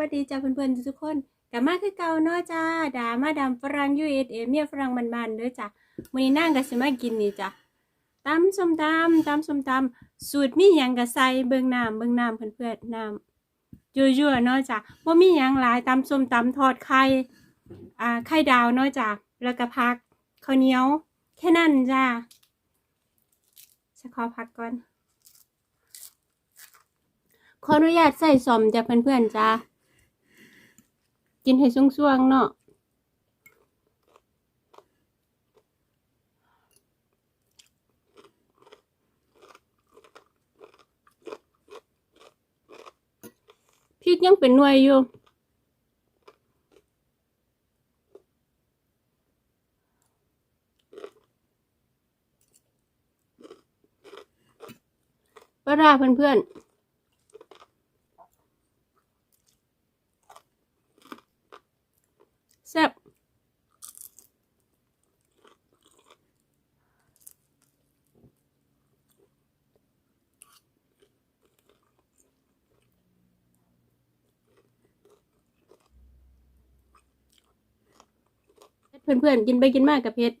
วัสดีจ้าเพื่อนๆทุกคนกลับมาคือเก่าเนาะจ้าดามาดามฝรั่ง USA เอเมียฝรั่งบ้านๆเด้อจ้ะมื้อนี้นางก็สิมากินนี่จ้ะตำส้มตำตำส้มตำสูตรมีหยังก็ใส่เบิ่งน้ำเบิ่งน้ำเพื่อนๆน้ำยั่วๆเนาะจ้ะบ่มีหยังหลายตำส้มตำทอดไข่อ่าไข่ดาวเนาะจ้ะแล้วก็ผักข้าวเหนียวแค่นั้นจ้าจะขอพักก่อนขออนุญาตใส่ซอมจากเพื่อนๆจ้า กินให้ช่วงๆเนาะพริกยังเป็นหน่วยอยู่ปลาร้าเพื่อนๆแซ่บ เพื่อนๆกินไปกินมากกับเพชร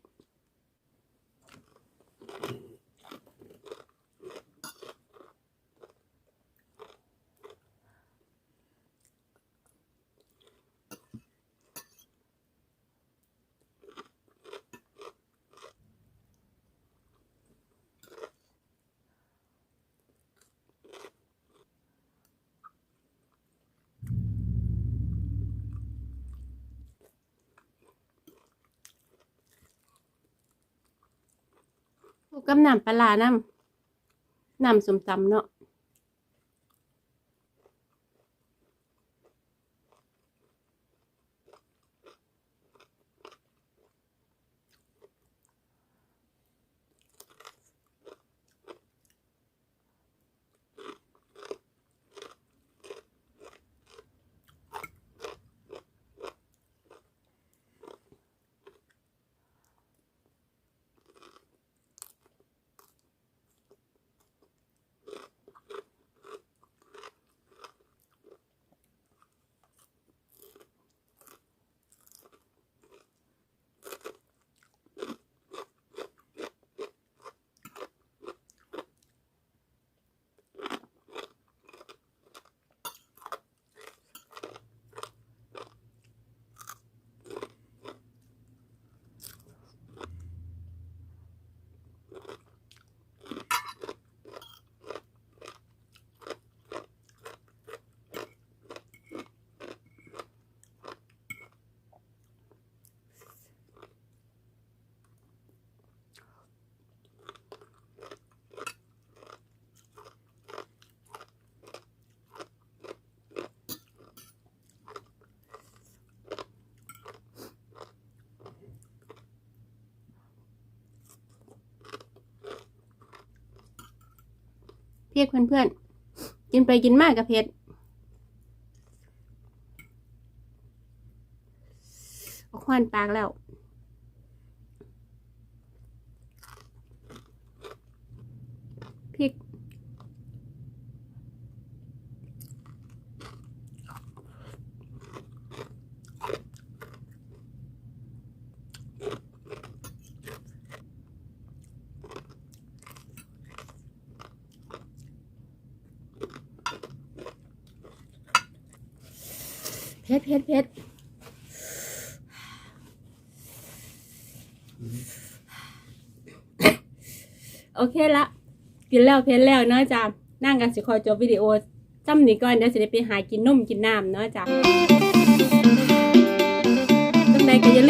กับน้ำปลาร้าน้ำน้ำสมตำเนาะ เพียกเพื่อนๆ กินไปกินมากกับเพชรออกควันปากแล้ว เพชรเพชรเพชรโอเคละ กินแล้วเพชรแล้วเนาะจ้ะนั่งกันสิคอยจบวิดีโอซ้ำนี้ก่อนเดี๋ยวสิได้ไปหากินนมกินน้ำเนาะจ้าจังใดก็อย่าลืมเด้อจ้ะ